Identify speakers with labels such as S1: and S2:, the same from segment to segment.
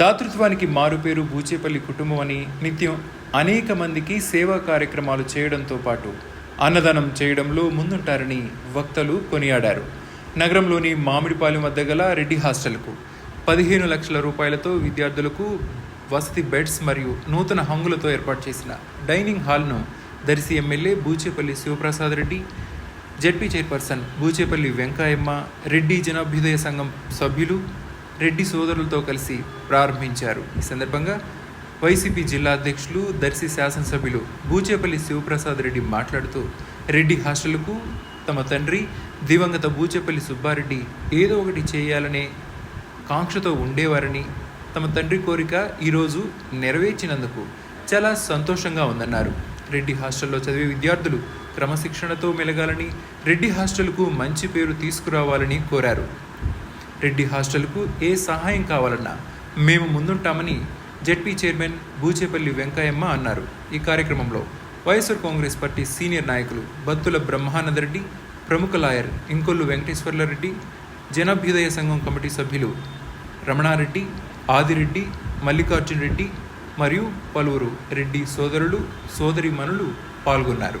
S1: దాతృత్వానికి మారుపేరు బూచేపల్లి కుటుంబం అని నిత్యం అనేక మందికి సేవా కార్యక్రమాలు చేయడంతో పాటు అన్నదానం చేయడంలో ముందుంటారని వక్తలు కొనియాడారు. నగరంలోని మామిడిపాలెం వద్ద గల రెడ్డి హాస్టల్కు పదిహేను లక్షల రూపాయలతో విద్యార్థులకు వసతి బెడ్స్ మరియు నూతన హంగులతో ఏర్పాటు చేసిన dining హాల్ను Darsi MLA Buchepalli Sivaprasad Reddy ZP chairperson Buchepalli Venkayamma Reddy Janabhyudaya Sangham సభ్యులు రెడ్డి సోదరులతో కలిసి ప్రారంభించారు. ఈ సందర్భంగా వైసీపీ జిల్లా అధ్యక్షులు దర్శి శాసనసభ్యులు బూచేపల్లి శివప్రసాద్ రెడ్డి మాట్లాడుతూ రెడ్డి హాస్టళ్ళకు తమ తండ్రి దివంగత బూచేపల్లి సుబ్బారెడ్డి ఏదో ఒకటి చేయాలనే కాంక్షతో ఉండేవారని తమ తండ్రి కోరిక ఈరోజు నెరవేర్చినందుకు చాలా సంతోషంగా ఉందన్నారు. రెడ్డి హాస్టల్లో చదివే విద్యార్థులు క్రమశిక్షణతో మెలగాలని రెడ్డి హాస్టల్కు మంచి పేరు తీసుకురావాలని కోరారు. రెడ్డి హాస్టల్కు ఏ సహాయం కావాలన్నా మేము ముందుంటామని జెడ్పీ చైర్మన్ బూచేపల్లి వెంకయ్యమ్మ అన్నారు. ఈ కార్యక్రమంలో వైఎస్ఆర్ కాంగ్రెస్ పార్టీ సీనియర్ నాయకులు బత్తుల బ్రహ్మానందరెడ్డి ప్రముఖ లాయర్ ఇంకొల్లు వెంకటేశ్వర్లరెడ్డి జనాభ్యుదయ సంఘం కమిటీ సభ్యులు రమణారెడ్డి ఆదిరెడ్డి మల్లికార్జున్ రెడ్డి మరియు పలువురు రెడ్డి సోదరులు సోదరిమణులు పాల్గొన్నారు.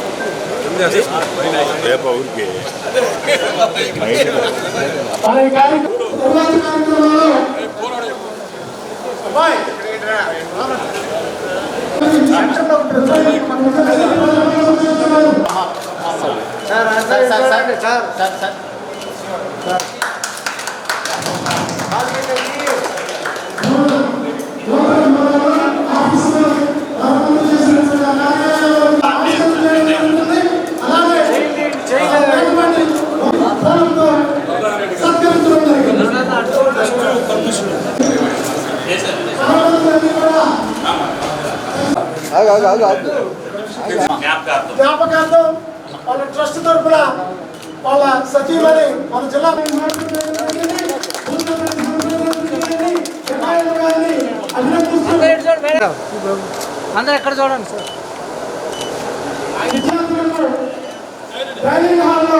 S2: రేపు ఊరికి
S3: సార్ ఈ కార్యక్రమం తరువాతి కార్యక్రమంలో అబ్బాయి, సెంటర్లో ఉంటుంది. అలాగే ఫోన్తో సత్కరిస్తున్నారు. జ్ఞాపకార్థం వాళ్ళ ట్రస్ట్ తరఫున వాళ్ళ సచివని మన జిల్లా
S4: అందరు ఎక్కడ చూడండి సార్?
S3: ట్రైనింగ్ హాల్లో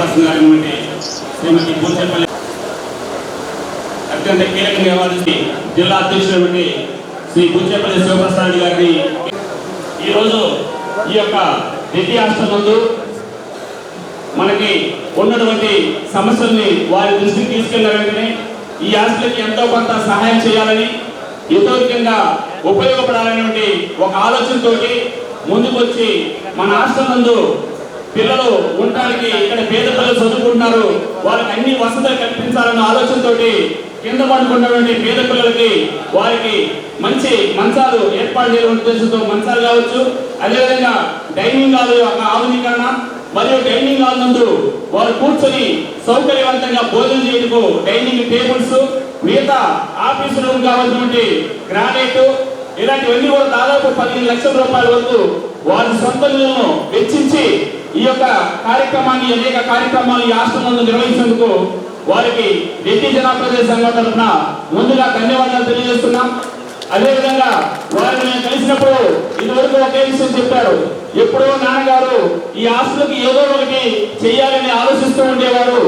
S5: చైర్పర్సన్ గారైనటువంటి శ్రీమతి పూర్చేపల్లి అత్యంత కీలకంగా వ్యవహరించి జిల్లా అధ్యక్షుడైనటువంటి శ్రీ పూర్చేపల్లి శివప్రసాద్ గారిని ఈరోజు ఈ యొక్క రెడ్డి హాస్టల్ మనకి ఉన్నటువంటి సమస్యల్ని వారి దృష్టికి తీసుకెళ్ళిన వెంటనే ఈ హాస్టల్కి ఎంతో కొంత సహాయం చేయాలని ఇతోరికంగా ఉపయోగపడాలనేటువంటి ఒక ఆలోచనతోటి ముందుకొచ్చి మన హాస్టల్ నందు పిల్లలు ఉండడానికి ఇక్కడ పేద పిల్లలు చదువుకుంటున్నారు. వాళ్ళకి అన్ని వసతులు కల్పించాలన్న ఆలోచనతో కింద పడుకున్నటువంటి పేద పిల్లలకి వారికి మంచి మంచాలు ఏర్పాటు చేయడం ఉద్దేశంతో మంచాలు కావచ్చు. అదేవిధంగా డైనింగ్ హాల్ యొక్క ఆధునీకరణ మరియు డైనింగ్ హాల్ నందు వారు కూర్చొని సౌకర్యవంతంగా భోజనం చేయటకు డైనింగ్ టేబుల్స్ మిగతా ఆఫీసు రూమ్ కావాల్సినటువంటి గ్రానైట్ ఇలాంటివన్నీ కూడా దాదాపు పదిహేను లక్షల రూపాయల వరకు వారి సొంత వెచ్చించి ఈ యొక్క కార్యక్రమాన్ని అనేక కార్యక్రమాలు ఈ ఆశ్రమంలో నిర్వహించేందుకు వారికి రెడ్డి జనాభా సంఘం తరఫున ముందుగా ధన్యవాదాలు తెలియజేస్తున్నాం. అదేవిధంగా వారిని నేను కలిసినప్పుడు ఇదివరకు ఒకే విషయం చెప్పారు. ఎప్పుడో నాన్నగారు ఈ ఆస్తులకి ఏదో ఒకటి చేయాలని ఆలోచిస్తూ ఉండేవారు.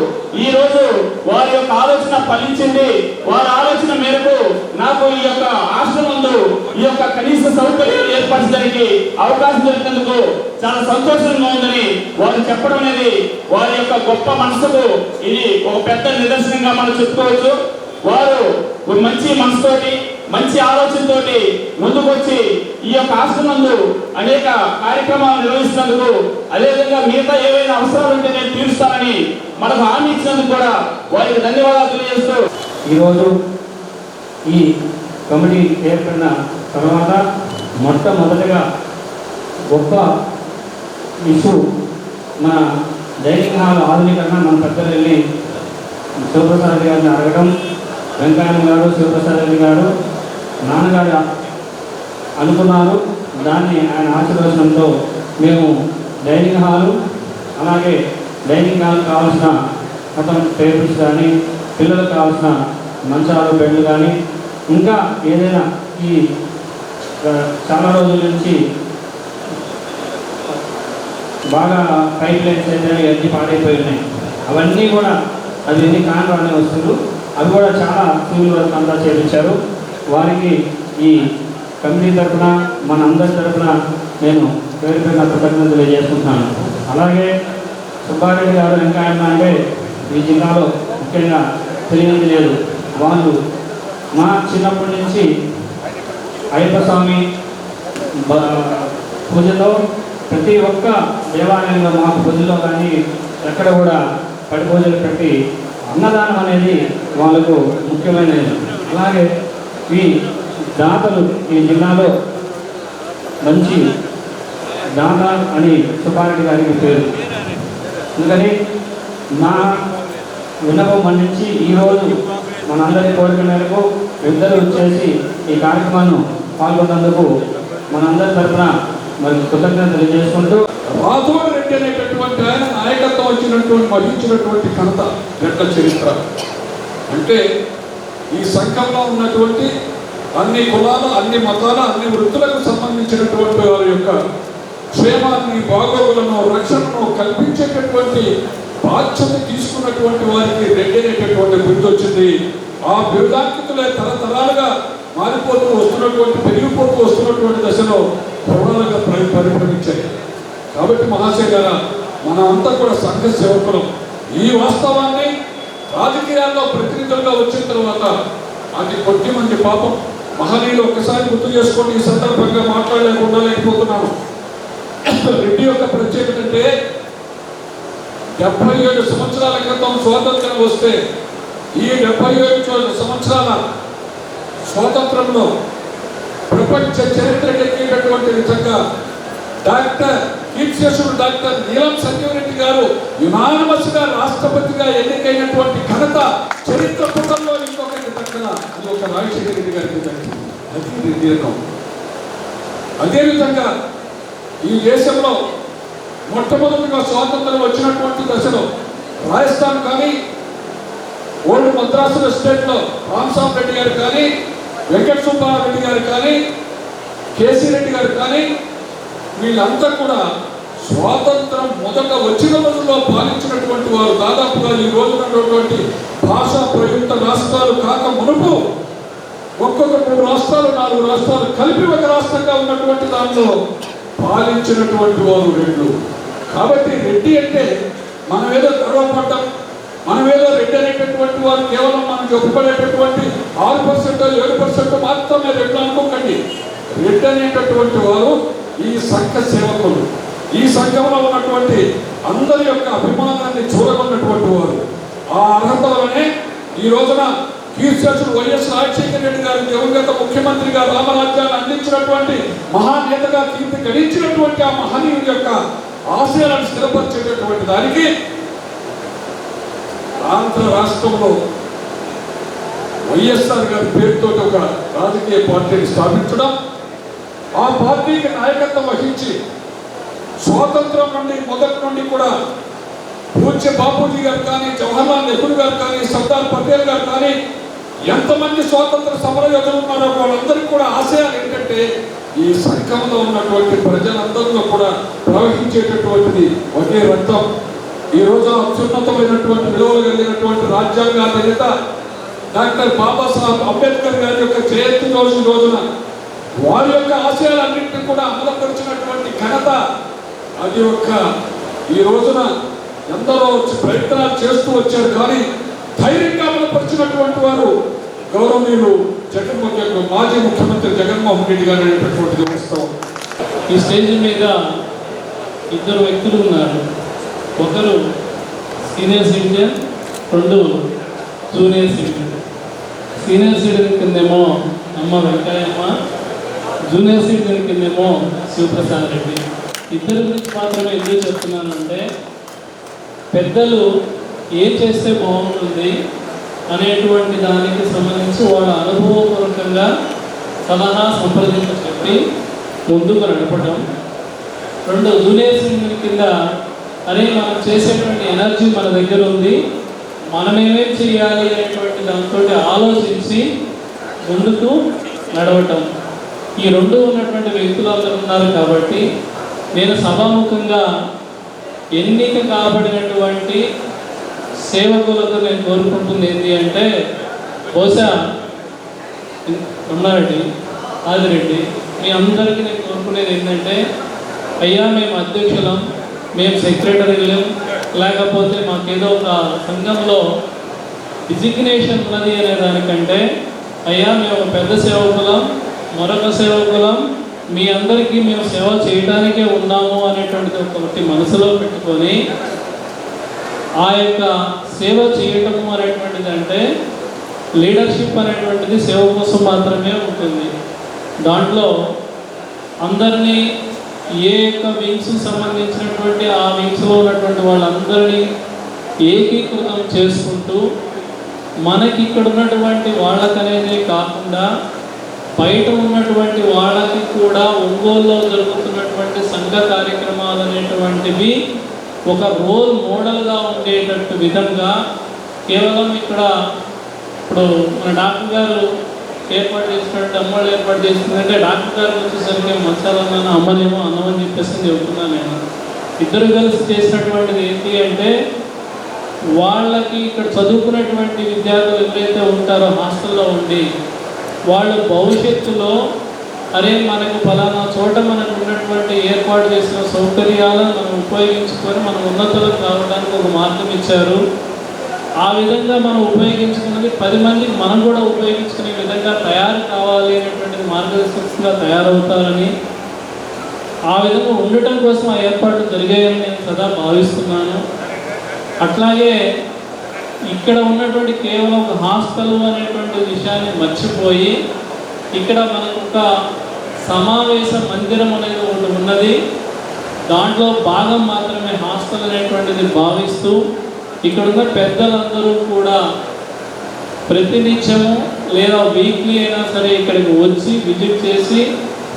S5: ఈ రోజు వారి యొక్క ఆలోచన ఫలించింది. వారి ఆలోచన మేరకు నాకు ఈ యొక్క ఆశ్రమంలో ఈ యొక్క కనీస సౌకర్యాలు ఏర్పరచడానికి అవకాశం దొరికినందుకు చాలా సంతోషంగా ఉందని వారు చెప్పడం అనేది వారి యొక్క గొప్ప మనసుకు ఇది ఒక పెద్ద నిదర్శనంగా మనం చెప్పుకోవచ్చు. వారు మంచి మనసుతోటి మంచి ఆలోచనతోటి ముందుకొచ్చి ఈ యొక్క ఆశ్రమంలో అనేక కార్యక్రమాలు నిర్వహిస్తున్నందుకు అదేవిధంగా మిగతా ఏవైనా అవసరాలు ఉంటే నేను తీరుస్తానని మనకు హామీ ఇచ్చినందుకు కూడా వారికి ధన్యవాదాలు తెలియజేస్తూ
S6: ఈరోజు ఈ కమిటీ ఏర్పడిన తర్వాత మొట్టమొదటిగా గొప్ప ఇష్యూ మన డైనింగ్ హాల్ ఆధునీకరణ మన పెద్దలు వెళ్ళి శివప్రసాద్ గారిని అడగడం వెంకయ్య గారు శివప్రసాద్ రెడ్డి గారు నాన్నగారు అనుకున్నారు. దాన్ని ఆయన ఆశీర్వచనంతో మేము డైనింగ్ హాలు అలాగే డైనింగ్ హాల్ కావాల్సిన మొత్తం టేబుల్స్ కానీ పిల్లలకు కావాల్సిన మంచాలు బెడ్లు కానీ ఇంకా ఏదైనా ఈ చాలా రోజుల నుంచి బాగా పైప్ లైన్స్ అయితే అన్ని పాడైపోయి ఉన్నాయి. అవన్నీ కూడా అది ఎన్ని కాను అనే వస్తువులు అవి కూడా చాలా సివిల్ వరకు అంతా చేయించారు వారికి ఈ కమిటీ తరఫున మన అందరి తరఫున నేను పేరు పేరున కృతజ్ఞతలు తెలియజేసుకుంటున్నాను. అలాగే సుబ్బారెడ్డి గారు వెంకయ్యమ్మ అంటే ఈ జిల్లాలో ముఖ్యంగా తెలియదు లేదు. వాళ్ళు మా చిన్నప్పటి నుంచి అయ్యప్ప స్వామి పూజలో ప్రతి ఒక్క దేవాలయంలో మా పూజలో కానీ ఎక్కడ కూడా పడి పూజలు పెట్టి అన్నదానం అనేది వాళ్ళకు ముఖ్యమైనది. అలాగే ఈ దాతలు ఈ జిల్లాలో మంచి దాత అని సుబ్బారెడ్డి గారికి పేరు. అందుకని నా విన్నపం మన్నించి ఈరోజు మనందరి కోరిక మేరకు ఇద్దరు వచ్చేసి ఈ కార్యక్రమాన్ని పాల్గొన్నందుకు మనందరి తరఫున మరి కృతజ్ఞత తెలియజేసుకుంటూ
S7: రాథోడ్ రెడ్డి అనేటటువంటి ఆయన నాయకత్వం వచ్చినటువంటి వహించినటువంటి ఘనత రెడ్ల చరిత్ర. అంటే ఈ సంఘంలో ఉన్నటువంటి అన్ని కులాలు అన్ని మతాలు అన్ని వృత్తులకు సంబంధించినటువంటి వారి యొక్క క్షేమాన్ని బాగోగులను రక్షణను కల్పించేటటువంటి బాధ్యత తీసుకున్నటువంటి వారికి రెడ్డి అనేటటువంటి బిరుదు వచ్చింది. ఆ బిరుదాంకితులే తరతరాలుగా మారిపోతూ వస్తున్నటువంటి పెరిగిపోతూ వస్తున్నటువంటి దశలో ప్రవణాలుగా పరి- పరిభ్రమించాయి. కాబట్టి మహాశయ గారు మనం అంతా కూడా సంఘ సేవకులం. ఈ వాస్తవాన్ని రాజకీయాల్లో ప్రతినిధులుగా వచ్చిన తర్వాత అది కొద్ది మంది పాపం. మహనీయులు ఒక్కసారి గుర్తు చేసుకొని ఈ సందర్భంగా మాట్లాడలేకుండా లేకపోతున్నాను రెడ్డి యొక్క ప్రత్యేకత అంటే డెబ్బై ఏడు సంవత్సరాల క్రితం స్వాతంత్రం వస్తే ఈ డెబ్బై ఏడు సంవత్సరాల స్వాతంత్రంలో ప్రపంచ చరిత్ర ఎక్కేటటువంటి విధంగా డాక్టర్ విశ్లేషకుడు డాక్టర్ నీలం సంజీవరెడ్డి గారు యునానిమస్గా రాష్ట్రపతిగా ఎన్నికైనటువంటి ఘనత చరిత్ర పుటంలో ఇంకొకటి దక్కన అది ఒక రాజశేఖర రెడ్డి గారికి అది దీర్ఘం. అదేవిధంగా ఈ దేశంలో మొట్టమొదటిగా స్వాతంత్రం వచ్చినటువంటి దశలో రాజస్థాన్ కానీ ఓల్డ్ మద్రాసు స్టేట్లో రామసాబ్ రెడ్డి గారు కానీ వెంకట సుబ్బారెడ్డి గారు కానీ కేసీ రెడ్డి గారు కానీ వీళ్ళంతా కూడా స్వాతంత్రం మొదట వచ్చిన రోజుల్లో పాలించినటువంటి వారు దాదాపుగా ఈ రోజున ఉన్నటువంటి భాషా ప్రయుక్త రాష్ట్రాలు కాక మునుపు ఒక్కొక్క మూడు రాష్ట్రాలు నాలుగు రాష్ట్రాలు కలిపి ఒక రాష్ట్రంగా ఉన్నటువంటి దాంట్లో పాలించినటువంటి వారు రెండు. కాబట్టి రెడ్డి అంటే మనం ఏదో గర్వపడ్డాం మనం ఏదో రెడ్డి అనేటటువంటి వారు కేవలం మనకి చెప్పుకునేటటువంటి ఆరు పర్సెంట్ ఏడు పర్సెంట్ మాత్రమే రెడ్డి అనుకోకండి. రెడ్డి అనేటటువంటి వారు ఈ సంఘ సేవకులు. ఈ సంఘంలో ఉన్నటువంటి అందరి యొక్క అభిమానాన్ని చూడగొన్నటువంటి వారు. ఆ అర్హత వలనే ఈ రోజున కీర్తిశేషుడు వైఎస్ రాజశేఖర రెడ్డి గారు దివంగత ముఖ్యమంత్రిగా రామరాజ్యాన్ని అందించినటువంటి మహానేతగా కీర్తి గడించినటువంటి ఆ మహనీయుడి యొక్క ఆశయాలను స్థిరపరిచేటటువంటి దానికి ఆంధ్ర రాష్ట్రంలో వైఎస్ఆర్ గారి పేరుతో ఒక రాజకీయ పార్టీని స్థాపించడం ఆ పార్టీకి నాయకత్వం వహించి స్వాతంత్రం నుండి మొదటి నుండి కూడా పూజ్య బాపూజీ గారు కానీ జవహర్లాల్ నెహ్రూ గారు కానీ సర్దార్ పటేల్ గారు కానీ ఎంతమంది స్వాతంత్ర సమర యోధులు ఉన్నారో వాళ్ళందరికీ కూడా ఆశయాలు ఏంటంటే ఈ సంఘంలో ఉన్నటువంటి ప్రజలందరిలో కూడా ప్రవహించేటటువంటిది ఒకే రక్తం. ఈ రోజు అత్యున్నతమైనటువంటి విలువలు కలిగినటువంటి రాజ్యాంగ రచయిత డాక్టర్ బాబాసాహెబ్ అంబేద్కర్ గారి యొక్క జయంతి రోజు రోజున వారి యొక్క ఆశయాలన్నింటినీ కూడా అమలుపరిచినటువంటి ఘనత అది ఒక్క ఈ రోజున ఎందరో ప్రయత్నాలు చేస్తూ వచ్చారు కానీ ధైర్యంగా అమలుపరిచినటువంటి వారు గౌరవనీయులు జగన్మోహన్ మాజీ ముఖ్యమంత్రి జగన్మోహన్ రెడ్డి గారు అనేటటువంటిది వస్తాం
S2: ఈ స్టేజ్ మీద ఇద్దరు వ్యక్తులు ఉన్నారు. ఒకరు సీనియర్ సిటిజన్ రెండు జూనియర్ సిటిజన్. సీనియర్ సిటిజన్ కిందేమో అమ్మ వెంకయ్యమ్మ జూనియర్ సిటిజన్ కిందేమో శివప్రసాద్ రెడ్డి. ఇద్దరి గురించి మాత్రమే ఎందుకు చెప్తున్నానంటే పెద్దలు ఏం చేస్తే బాగుంటుంది అనేటువంటి దానికి సంబంధించి వాళ్ళ అనుభవపూర్వకంగా సలహా సంప్రదింప చెప్పి ముందుకు నడపడం రెండు జూనియర్ కింద అరే మనం చేసేటువంటి ఎనర్జీ మన దగ్గర ఉంది మనమేమేం చేయాలి అనేటువంటి దాంతో ఆలోచించి ముందుకు నడవటం. ఈ రెండు ఉన్నటువంటి వ్యక్తులు అందరూ ఉన్నారు కాబట్టి నేను సభాముఖంగా ఎన్నిక కాబడినటువంటి సేవకులతో నేను కోరుకుంటుంది ఏంటి అంటే బహుశా ఉన్నారెడ్డి ఆదిరెడ్డి మీ అందరికీ నేను కోరుకునేది ఏంటంటే అయ్యా మేము అధ్యక్షులం మేము సెక్రటరీలం లేకపోతే మాకేదో ఒక సంఘంలో డిజిగ్నేషన్ ఉన్నది అనే దానికంటే అయ్యా మేము ఒక పెద్ద సేవకులం మరొక సేవకులం మీ అందరికీ మేము సేవ చేయడానికే ఉన్నాము అనేటువంటిది ఒకటి మనసులో పెట్టుకొని ఆ యొక్క సేవ చేయటము అనేటువంటిది అంటే లీడర్షిప్ అనేటువంటిది సేవ కోసం మాత్రమే ఉంటుంది. దాంట్లో అందరినీ ఏ యొక్క వింగ్స్ సంబంధించినటువంటి ఆ వింగ్స్లో ఉన్నటువంటి వాళ్ళందరినీ ఏకీకృతం చేసుకుంటూ మనకి ఇక్కడ ఉన్నటువంటి వాళ్ళకనేదే కాకుండా బయట ఉన్నటువంటి వాళ్ళకి కూడా ఒంగోలులో జరుగుతున్నటువంటి సంఘ కార్యక్రమాలు అనేటువంటివి ఒక రోల్ మోడల్గా ఉండేటట్టు విధంగా కేవలం ఇక్కడ ఇప్పుడు మన డాక్టర్ గారు ఏర్పాటు చేసినట్టు అమ్మలు ఏర్పాటు చేసిందంటే డాక్టర్ గారు వచ్చేసరికి మసాలన్నాను అమ్మనేమో అన్నమని చెప్పేసి చెబుతున్నాను నేను. ఇద్దరు కలిసి చేసినటువంటిది ఏంటి అంటే వాళ్ళకి ఇక్కడ చదువుకున్నటువంటి విద్యార్థులు ఎవరైతే ఉంటారో హాస్టల్లో ఉండి వాళ్ళు భవిష్యత్తులో అరే మనకు ఫలానా చోట మనకు ఉన్నటువంటి ఏర్పాటు చేసిన సౌకర్యాలను మనం ఉపయోగించుకొని మనం ఉన్నతులకు రావడానికి ఒక మార్గం ఇచ్చారు. ఆ విధంగా మనం ఉపయోగించుకున్నది పది మంది మనం కూడా ఉపయోగించుకునే విధంగా తయారు కావాలి అనేటువంటిది మార్గదర్శకంగా తయారవుతారని ఆ విధంగా ఉండటం కోసం ఆ ఏర్పాట్లు జరిగాయని నేను సదా భావిస్తున్నాను. అట్లాగే ఇక్కడ ఉన్నటువంటి కేవలం ఒక హాస్టల్ అనేటువంటి విషయాన్ని మర్చిపోయి ఇక్కడ మనకు ఒక సమావేశ మందిరం అనేది ఒకటి ఉన్నది. దాంట్లో భాగం మాత్రమే హాస్టల్ అనేటువంటిది భావిస్తూ ఇక్కడ ఉన్న పెద్దలందరూ కూడా ప్రతినిత్యము లేదా వీక్లీ అయినా సరే ఇక్కడికి వచ్చి విజిట్ చేసి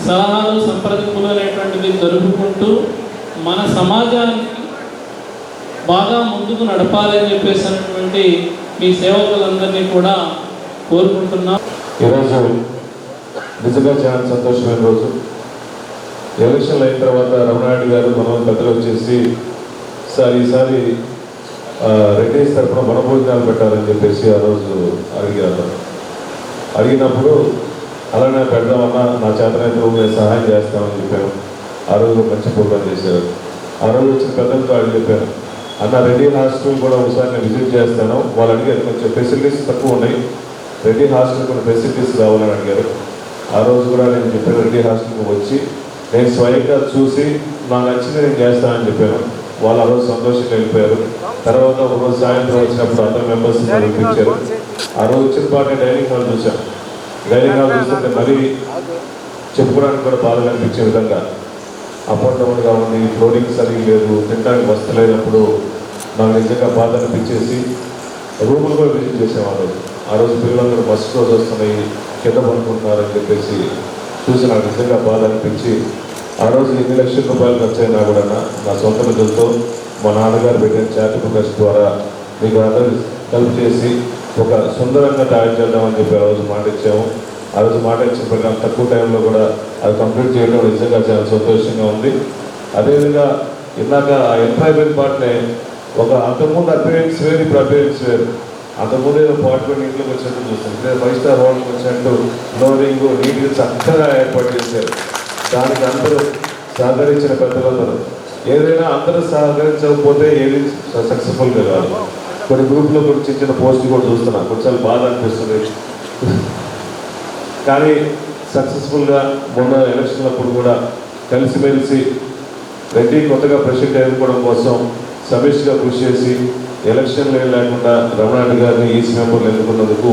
S2: సలహాలు సంప్రదింపులు అనేటువంటివి జరుపుకుంటూ మన సమాజానికి బాగా ముందుకు నడపాలని చెప్పేసి చెప్పేసినటువంటి మీ సేవకులందరినీ కూడా కోరుకుంటున్నాం.
S8: ఈరోజు నిజంగా చాలా సంతోషమైన రోజు. ఎలక్షన్లు అయిన తర్వాత రమణారెడ్డి గారు మనం పెద్దలు వచ్చేసి సార్ ఈసారి ఆ, తరఫున వనభోజనాలు పెట్టాలని చెప్పేసి ఆ రోజు అడిగారు. అడిగినప్పుడు అలానే పెడదామన్నా నా చేతనైతే నేను సహాయం చేస్తామని చెప్పాను ఆ రోజు మంచి ప్రోగ్రాం చేశారు. ఆ రోజు వచ్చిన పెద్దలతో అడిగి చెప్పాను అన్న రెడ్డి హాస్టల్ కూడా ఒకసారి నేను విజిట్ చేస్తాను. వాళ్ళు అడిగారు కొంచెం ఫెసిలిటీస్ తక్కువ ఉన్నాయి. రెడ్డి హాస్టల్ కొన్ని ఫెసిలిటీస్ కావాలని అడిగారు. ఆ రోజు కూడా నేను చెప్పాను రెడ్డి హాస్టల్కి వచ్చి నేను స్వయంగా చూసి నాకు నచ్చింది నేను చేస్తానని చెప్పాను. వాళ్ళు ఆ రోజు సంతోషంగా వెళ్ళిపోయారు. తర్వాత ఒక రోజు సాయంత్రం వచ్చినప్పుడు అందరు మెంబర్స్ పిలిపించారు. ఆ రోజు వచ్చిన పాటే డైనింగ్ హాల్ చూశాను. డైనింగ్ హాల్ చూస్తుంటే మరీ చెప్పుకోవడానికి కూడా బాధ అనిపించే విధంగా అఫోర్డబుల్గా ఉంది. ఫ్లోరింగ్ సరిగ్గా లేదు. తినడానికి వస్తలేనప్పుడు నాకు నిజంగా బాధ అనిపించేసి రూములు కూడా విజిట్ చేసేవాళ్ళు. ఆ రోజు పిల్లలందరూ బస్సు రోజు వస్తున్నాయి. కింద పడుకుంటున్నారని చెప్పేసి చూసి నాకు నిజంగా బాధ అనిపించి ఆ రోజు ఎన్ని లక్షల రూపాయలు ఖర్చయినా కూడా నా సొంత నిధులతో మా నాన్నగారు పెట్టిన చారిటబుల్ ట్రస్ట్ ద్వారా మీకు అందరూ హెల్ప్ చేసి ఒక సుందరంగా తయారు చేద్దామని చెప్పి ఆ రోజు మాట ఇచ్చాము. ఆ రోజు మాట ఇచ్చిన ప్రకారం తక్కువ టైంలో కూడా అది కంప్లీట్ చేయడం నిజంగా చాలా సంతోషంగా ఉంది. అదేవిధంగా ఇందాక ఎంప్లాయ్మెంట్ పార్ట్నే ఒక అంతకుముందు అపీరెన్స్ వేరు ఇప్పుడు అపీరెన్స్ వేరు. అంతకుముందు ఏదో పార్ట్మెంట్ ఇంట్లోకి వచ్చినట్టు చూస్తాం లేదా ఫైవ్ స్టార్ హోటల్కి వచ్చినట్టు ఫ్లోరింగ్ నీట్గా చక్కగా ఏర్పాటు చేశారు. దానికి అందరూ సహకరించిన పెద్దలందరూ. ఏదైనా అందరూ సహకరించకపోతే ఏది సక్సెస్ఫుల్గా కాదు. కొన్ని గ్రూప్లో కూడా చిన్న చిన్న పోస్ట్ కూడా చూస్తున్నాను కొంచెం బాధ అనిపిస్తుంది. కానీ సక్సెస్ఫుల్గా మొన్న ఎలక్షన్లప్పుడు కూడా కలిసిమెలిసి రెడ్డి కొత్తగా ప్రెసిడెంట్ అయిపోవడం కోసం సమిష్గా కృషి చేసి ఎలక్షన్లు ఏం లేకుండా రమణారెడ్డి గారిని ఈసీ మెంబర్లు ఎన్నుకున్నందుకు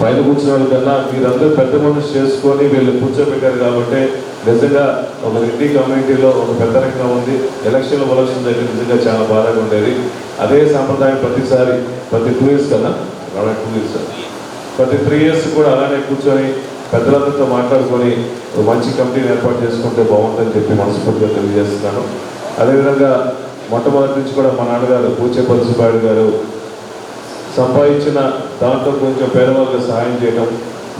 S8: పైన కూర్చున్న వాళ్ళకన్నా మీరందరూ పెద్ద మనిషి చేసుకొని వీళ్ళు కూర్చోబెట్టారు కాబట్టి నిజంగా ఒక రెడ్డి కమ్యూనిటీలో ఒక పెద్ద రకంగా ఉంది. ఎలక్షన్ ఎలక్షన్ దగ్గర నిజంగా చాలా బాధగా ఉండేది. అదే సాంప్రదాయం ప్రతిసారి ప్రతి టూ ఇయర్స్ కన్నా టూ ఇయర్స్ ప్రతి త్రీ ఇయర్స్ కూడా అలానే కూర్చొని పెద్దలందరితో మాట్లాడుకొని మంచి కమిటీని ఏర్పాటు చేసుకుంటే బాగుంటుందని చెప్పి మనస్ఫూర్తిగా తెలియజేస్తున్నాను. అదేవిధంగా మొట్టమొదటి నుంచి కూడా మా నాన్నగారు పూచేపల్లి సుబ్బాయుడు గారు సంపాదించిన దాంట్లో కొంచెం పేదవాళ్ళకి సహాయం చేయడం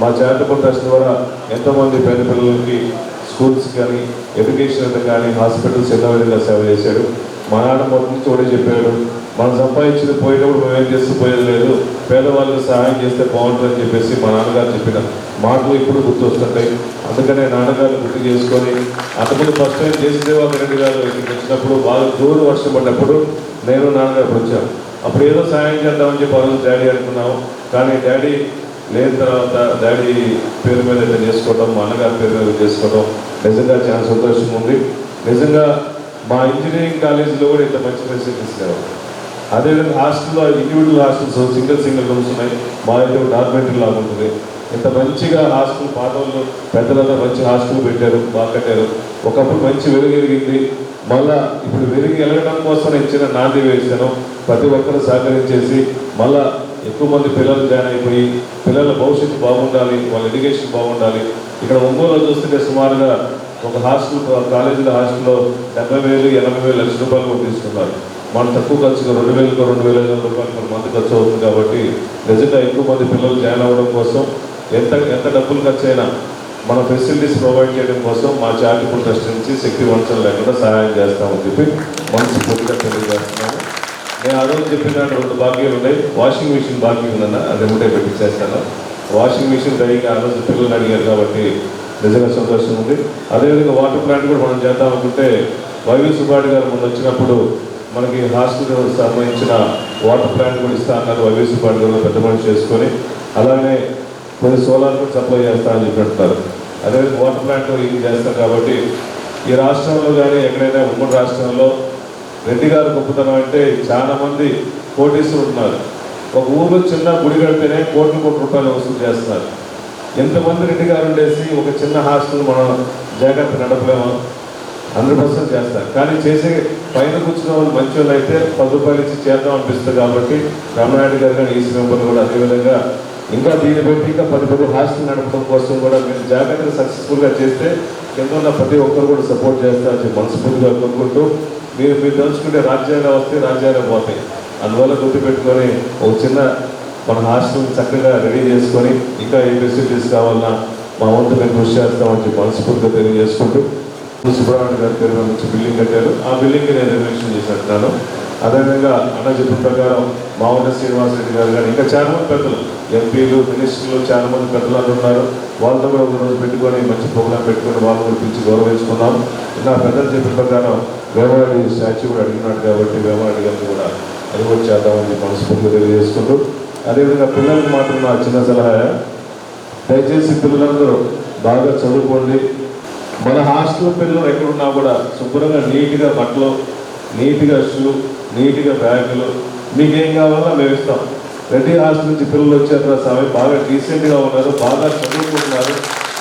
S8: మా చారిటబుల్ ట్రస్ట్ ద్వారా ఎంతోమంది పేద పిల్లలకి స్కూల్స్ కానీ ఎడ్యుకేషన్ కానీ హాస్పిటల్స్ ఎన్నో విధంగా సేవ చేశాడు. మా నాన్న మొదటి నుంచి కూడా చెప్పాడు మనం సంపాదించింది పోయేటప్పుడు మేము ఏం చేస్తూ పోయేది లేదు. పేదవాళ్ళకి సహాయం చేస్తే బాగుంటుందని చెప్పేసి మా నాన్నగారు చెప్పిన మాటలు ఇప్పుడు గుర్తొస్తుంటాయి. అందుకనే నాన్నగారు గుర్తు చేసుకొని అంతకుముందు ఫస్ట్ టైం జయదేవాక రెడ్డి గారు ఇక్కడికి వచ్చినప్పుడు బాగా జోరు వర్షం పడినప్పుడు నేను నాన్నగారు వచ్చాను అప్పుడు ఏదో సహాయం చేద్దామని చెప్పి రోజు డాడీ అనుకున్నాము. కానీ డాడీ లేని తర్వాత డాడీ పేరు మీద చేసుకోవడం మా అన్నగారి పేరు మీద చేసుకోవడం నిజంగా చాలా సంతోషంగా ఉంది. నిజంగా మా ఇంజనీరింగ్ కాలేజీలో కూడా ఇంత మంచి ఫెసిలిటీస్ లేవు. అదేవిధంగా హాస్టల్లో individual hostels single single rooms ఉన్నాయి. మా ఇంట్లో డార్మెంటరీ లాగా ఉంటుంది. ఇంత మంచిగా హాస్టల్ పాత వాళ్ళు మంచి హాస్టల్ పెట్టారు బాగా కట్టారు. ఒకప్పుడు మంచి వెలుగెరిగింది మళ్ళా ఇప్పుడు వెలుగు వెళ్ళడం కోసం నేను చిన్న నాంది వేశాను. ప్రతి ఒక్కరు సహకరించేసి మళ్ళా ఎక్కువ మంది పిల్లలు జాయిన్ అయిపోయి పిల్లల భవిష్యత్తు బాగుండాలి వాళ్ళ ఎడ్యుకేషన్ బాగుండాలి. ఇక్కడ ఒంగోలులో చూస్తుంటే సుమారుగా ఒక హాస్టల్ కాలేజీల హాస్టల్లో డెబ్బై వేలు ఎనభై వేలు లక్ష రూపాయలు కూడా తీసుకున్నారు. మన తక్కువ ఖర్చుగా రెండు వేలకు రెండు వేల ఐదు వందల రూపాయలు మన మంది ఖర్చు అవుతుంది కాబట్టి నిజంగా ఎక్కువ మంది పిల్లలు జాయిన్ అవ్వడం కోసం ఎంత ఎంత డబ్బులు ఖర్చు అయినా మన ఫెసిలిటీస్ ప్రొవైడ్ చేయడం కోసం మా చారిటబుల్ ట్రస్ట్ నుంచి శక్తి వంచన లేకుండా సహాయం చేస్తామని చెప్పి మనసు పూర్తిగా నేను ఆ రోజు చెప్పిన రెండు బాకీలు ఉన్నాయి. వాషింగ్ మిషన్ బాకీ ఉందన్న అది ఒకటే పెట్టించేస్తాను వాషింగ్ మిషన్ డైగా ఆ రోజు పిల్లలు అడిగారు కాబట్టి నిజంగా సంతోషం ఉంది. అదేవిధంగా వాటర్ ప్లాంట్ కూడా మనం చేద్దామనుకుంటే వైవి సుబ్బాడి గారు మొన్న వచ్చినప్పుడు మనకి హాస్పిటల్ సంబంధించిన వాటర్ ప్లాంట్ కూడా ఇస్తా అన్నారు. వైవి సుబ్బాడి గారు పెద్ద పని చేసుకొని అలానే కొన్ని సోలార్ కూడా సప్లై చేస్తా అని చెప్పినట్టున్నారు. అదే వాటర్ ప్లాంట్ ఇది చేస్తాం కాబట్టి ఈ రాష్ట్రంలో కానీ ఎక్కడైనా ఉమ్మడి రాష్ట్రంలో రెడ్డి గారు గొప్పతనం అంటే చాలామంది కోటీసులు ఉన్నారు. ఒక ఊరు చిన్న గుడి కడితేనే కోట్ల కోట్ల రూపాయలు వసూలు చేస్తున్నారు. ఎంతమంది రెడ్డి గారు ఉండేసి ఒక చిన్న హాస్టల్ మనం జాగ్రత్త నడపలేము. హండ్రెడ్ పర్సెంట్ చేస్తారు. కానీ చేసే పైన కూర్చున్న వాళ్ళు మంచి వాళ్ళు అయితే పది రూపాయలు ఇచ్చి చేద్దాం అనిపిస్తుంది కాబట్టి రామనాయుడు గారు కానీ ఈసీ మెంబర్లు కూడా అదేవిధంగా ఇంకా దీన్ని పెట్టి ఇంకా పది పది హాస్టల్ నడపడం కోసం కూడా మీరు జాగ్రత్తగా సక్సెస్ఫుల్గా చేస్తే కింద ఉన్న ప్రతి ఒక్కరు కూడా సపోర్ట్ చేస్తారని చెప్పి మనస్ఫూర్తిగా కోరుకుంటూ మీరు మీరు తలుచుకుంటే రాజ్యాలు వస్తే రాజ్యాలు పోతాయి. అందువల్ల గుర్తుపెట్టుకొని ఒక చిన్న మన హాస్టల్ చక్కగా రెడీ చేసుకొని ఇంకా ఏ ఫెసిలిటీస్ కావాలన్నా మా వంతు మేము కృషి చేస్తామని చెప్పి మనస్ఫూర్తిగా తెలియజేసుకుంటూ సుబ్రహ్మణ్య గారి పేరు మీద బిల్డింగ్ కట్టారు. ఆ బిల్డింగ్కి నేను రెనోవేషన్ చేసేస్తున్నాను అదేవిధంగా అన్న చెప్పిన ప్రకారం మామూలు శ్రీనివాసరెడ్డి గారు కానీ ఇంకా చాలా మంది పెద్దలు ఎంపీలు మినిస్టర్లు చాలా మంది పెద్దలు ఉన్నారు. వాళ్ళతో కూడా ఒకరోజు పెట్టుకొని మంచి ప్రోగ్రాం పెట్టుకొని వాళ్ళు కూడా పిలిచి గౌరవించుకున్నాం. ఇంకా పెద్దలు చెప్పిన ప్రకారం వేమవాడి స్టాచ్యూ కూడా అడిగినాడు కాబట్టి వేమవాడి గారిని కూడా అది కూడా చేద్దామని మనస్ఫూర్తిగా తెలియజేసుకుంటూ అదేవిధంగా పిల్లలకు మాత్రం నా చిన్న సలహా దయచేసి పిల్లలందరూ బాగా చదువుకోండి. మన హాస్టల్ పిల్లలు ఎక్కడున్నా కూడా శుభ్రంగా నీట్గా బట్టలు నీట్గా షూ నీట్గా బ్యాగులు. మీకేం కావాలో మేము ఇస్తాం. ప్రతి హాస్టల్ నుంచి పిల్లలు వచ్చారు సమయం బాగా డీసెంట్గా ఉన్నారు బాగా చదువుకుంటున్నారు.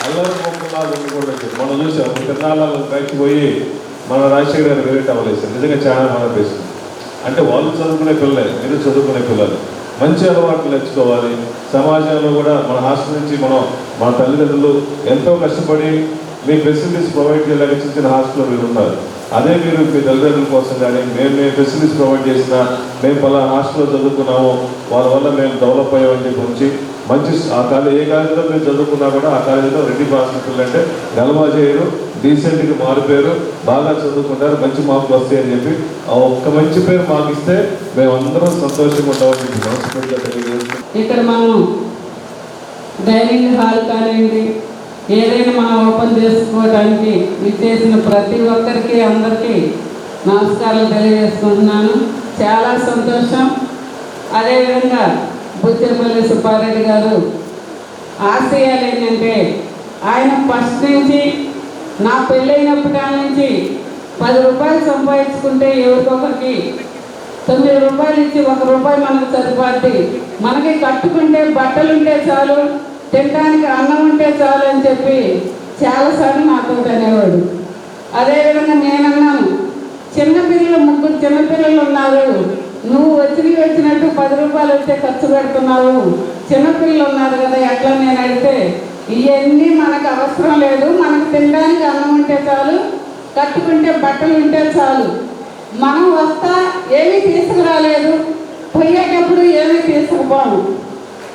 S8: అల్లరి మొక్కలాగా ఉండకూడదు మనం చూసాం తిరణాలలో బయటకు పోయి మన రాజశేఖర్ గారు వేరేట్ అవ్వలేదు నిజంగా చాలా మన బేసింది అంటే వాళ్ళు చదువుకునే పిల్లలే మీరు చదువుకునే పిల్లలు. మంచి అలవాట్లు నేర్చుకోవాలి. సమాజంలో కూడా మన హాస్టల్ నుంచి మనం మన తల్లిదండ్రులు ఎంతో కష్టపడి మీ ఫెసిలిటీస్ ప్రొవైడ్ చేయడానికి చిన్న చిన్న హాస్టల్లో మీరు ఉన్నారు. అదే మీరు మీ తల్లిదండ్రుల కోసం కానీ మేము మేము ఫెసిలిటీస్ ప్రొవైడ్ చేసిన మేము పలా హాస్టల్లో చదువుకున్నాము వాళ్ళ వల్ల మేము డెవలప్ అయ్యామని చెప్పి వచ్చి మంచి ఆ కాలేజ్ ఏ కాలేజీలో మేము చదువుకున్నా కూడా ఆ కాలేజీలో రెడ్డి హాస్పిటల్ అంటే గలవా చేయరు డీసెంట్గా మారిపోయారు బాగా చదువుకుంటారు మంచి మార్కులు వస్తాయి అని చెప్పి ఆ ఒక్క మంచి పేరు మాకు ఇస్తే మేము అందరం సంతోషంగా ఉంటామని చెప్పి మనస్ఫూర్తిగా
S9: ఇక్కడ మనం డైనింగ్ హాల్ కానివ్వండి ఏదైనా మనం ఓపెన్ చేసుకోవడానికి విచ్చేసిన ప్రతి ఒక్కరికి అందరికీ నమస్కారాలు తెలియజేసుకుంటున్నాను చాలా సంతోషం. అదేవిధంగా బుచ్చేపల్లి సుబ్బారెడ్డి గారు ఆశయాలు ఏంటంటే ఆయన ఫస్ట్ నుంచి నా పెళ్ళైనప్పటి నుంచి పది రూపాయలు సంపాదించుకుంటే ఎవరికొకరికి తొమ్మిది రూపాయలు ఇచ్చి ఒక రూపాయి మనకు సరిపోద్ది మనకి కట్టుకుంటే బట్టలుంటే చాలు. తినడానికి అన్నం ఉంటే చాలు అని చెప్పి చాలాసార్లు నాతో అనేవాడు. అదేవిధంగా నేనన్నాను చిన్నపిల్లలు ముగ్గురు చిన్నపిల్లలు ఉన్నారు. నువ్వు వచ్చినవి వచ్చినట్టు పది రూపాయలు వస్తే ఖర్చు పెడుతున్నావు. చిన్నపిల్లలు ఉన్నారు కదా ఎట్లా? నేను అడిగితే ఇవన్నీ మనకు అవసరం లేదు. మనకు తినడానికి అన్నం ఉంటే చాలు కట్టుకుంటే బట్టలు ఉంటే చాలు. మనం వస్తా ఏమీ తీసుకురాలేదు. పోయేటప్పుడు ఏమీ తీసుకుపోను.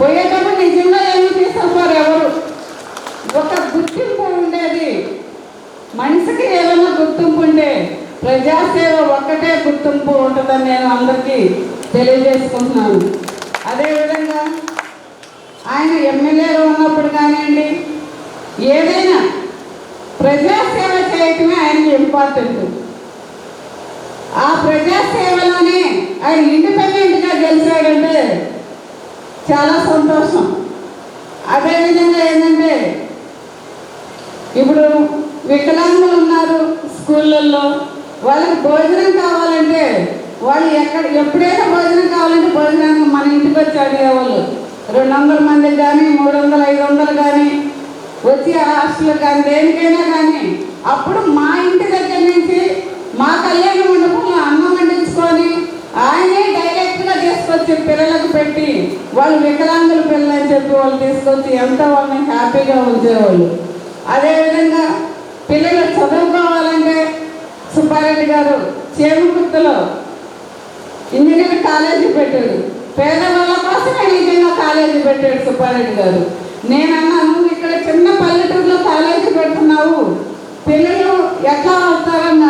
S9: పోయేటప్పుడు నిజంగా ఏమి తీసుకుపోరు ఎవరు? ఒక గుర్తింపు ఉండేది. మనిషికి ఏదైనా గుర్తింపు ఉంటే ప్రజాసేవ ఒక్కటే గుర్తింపు ఉంటుందని నేను అందరికీ తెలియజేసుకుంటున్నాను. అదేవిధంగా ఆయన ఎమ్మెల్యేలో ఉన్నప్పుడు కానివ్వండి ఏదైనా ప్రజాసేవ చేయటమే ఆయనకి ఇంపార్టెంట్ ఆ ప్రజాసేవలోనే ఆయన ఇండిపెండెంట్గా గెలిచాడంటే చాలా సంతోషం. అదేవిధంగా ఏంటంటే ఇప్పుడు వికలాంగులు ఉన్నారు స్కూళ్ళల్లో వాళ్ళకి భోజనం కావాలంటే వాళ్ళు ఎక్కడ ఎప్పుడైనా భోజనం కావాలంటే భోజనానికి మన ఇంటికి వచ్చి అడిగేవాళ్ళు రెండు వందల మందికి కానీ మూడు వందలు ఐదు వందలు కానీ వచ్చి హాస్టల్ కానీ దేనికైనా కానీ అప్పుడు మా ఇంటి దగ్గర నుంచి మా కళ్యాణ మండపంలో అన్నం వండించుకొని ఆయనే తీసుకొచ్చి పిల్లలకు పెట్టి వాళ్ళు వికలాంగుల పిల్లలు అని చెప్పి వాళ్ళు తీసుకొచ్చి ఎంత వాళ్ళని హ్యాపీగా ఉంచేవాళ్ళు. అదేవిధంగా పిల్లలు చదువుకోవాలంటే సుబ్బారెడ్డి గారు చేమకుర్తిలో ఇంజనీరింగ్ కాలేజీ పెట్టాడు. పేదవాళ్ళ కోసమే నిజంగా కాలేజీ పెట్టాడు సుబ్బారెడ్డి గారు. నేనన్నాను నువ్వు ఇక్కడ చిన్న పల్లెటూరులో కాలేజీ పెడుతున్నావు. పిల్లలు ఎట్లా వస్తారని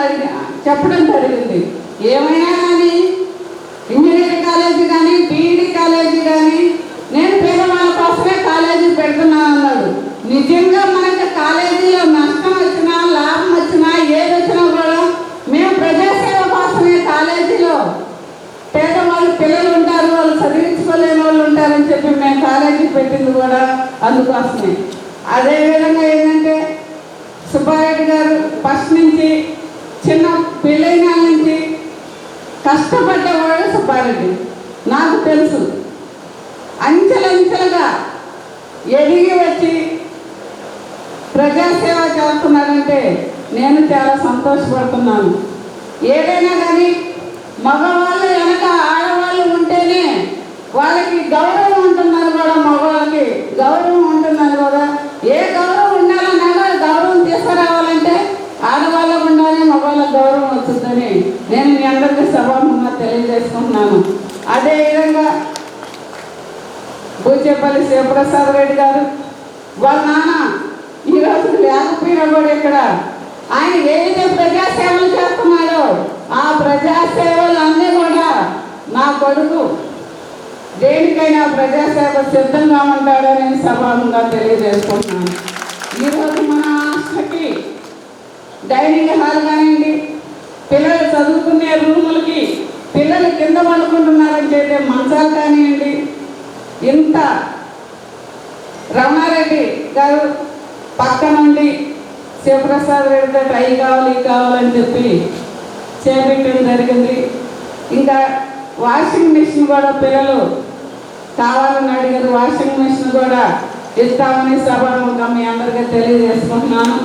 S9: చెప్పడం జరిగింది. ఏమైనా కానీ కాలేజీ కానీ బీఈడి కాలేజీ కానీ నేను పేదవాళ్ళ కోసమే కాలేజీ పెడుతున్నాను అన్నాడు. నిజంగా మనకి కాలేజీలో నష్టం వచ్చినా లాభం వచ్చినా ఏది వచ్చినా కూడా మేము ప్రజాసేవ కోసమే కాలేజీలో పేదవాళ్ళు పిల్లలు ఉంటారు వాళ్ళు చదివించుకోలేని వాళ్ళు ఉంటారని చెప్పి మేము కాలేజీ పెట్టింది కూడా అందుకోసమే. అదేవిధంగా ఏంటంటే సుబ్బారెడ్డి గారు ఫస్ట్ నుంచి చిన్న పెళ్ళైన నుంచి కష్టపడ్డవాడు సుబ్బారెడ్డి. నాకు తెలుసు. అంచెలంచెలుగా ఎదిగి వచ్చి ప్రజాసేవ చేస్తున్నారంటే నేను చాలా సంతోషపడుతున్నాను. ఏదైనా కానీ మగవాళ్ళు వెనక ఆడవాళ్ళు ఉంటేనే వాళ్ళకి గౌరవం ఉంటున్నారు కూడా మగవాళ్ళకి గౌరవం ఉంటున్నారు కూడా ఏ గౌరవం ఉండాలన్నా కూడా గౌరవం తీసుకురావాలంటే ఆడవాళ్ళకు ఉండాలి మగవాళ్ళకి గౌరవం వస్తుందని నేను మీ అందరికీ సభాముఖంగా తెలియజేసుకుంటున్నాను. అదేవిధంగా బుచ్చేపల్లి శివప్రసాద్ రెడ్డి గారు వాళ్ళ నాన్న ఈరోజు లేకపోయినా కూడా ఇక్కడ. ఆయన ఏదైతే ప్రజాసేవలు చేస్తున్నాడో ఆ ప్రజాసేవలు అన్నీ కూడా నా కొడుకు దేనికైనా ప్రజాసేవ సిద్ధంగా ఉంటాడని సభాముగా తెలియజేసుకుంటున్నాను ఈరోజు మన హాస్టల్కి డైనింగ్ హాల్ కానివ్వండి పిల్లలు చదువుకునే రూములకి పిల్లలు కింద పడుకుంటున్నారని చెప్పే మంచాలు కానివ్వండి ఇంత రమారెడ్డి గారు పక్క నుండి శివప్రసాద్ రెడ్డి అవి కావాలి కావాలని చెప్పి చేపెట్టడం జరిగింది. ఇంకా వాషింగ్ మిషన్ కూడా పిల్లలు కావాలని అడిగారు. వాషింగ్ మిషన్ కూడా ఇస్తామని సభాముఖంగా మీ అందరికీ తెలియజేసుకుంటున్నాను.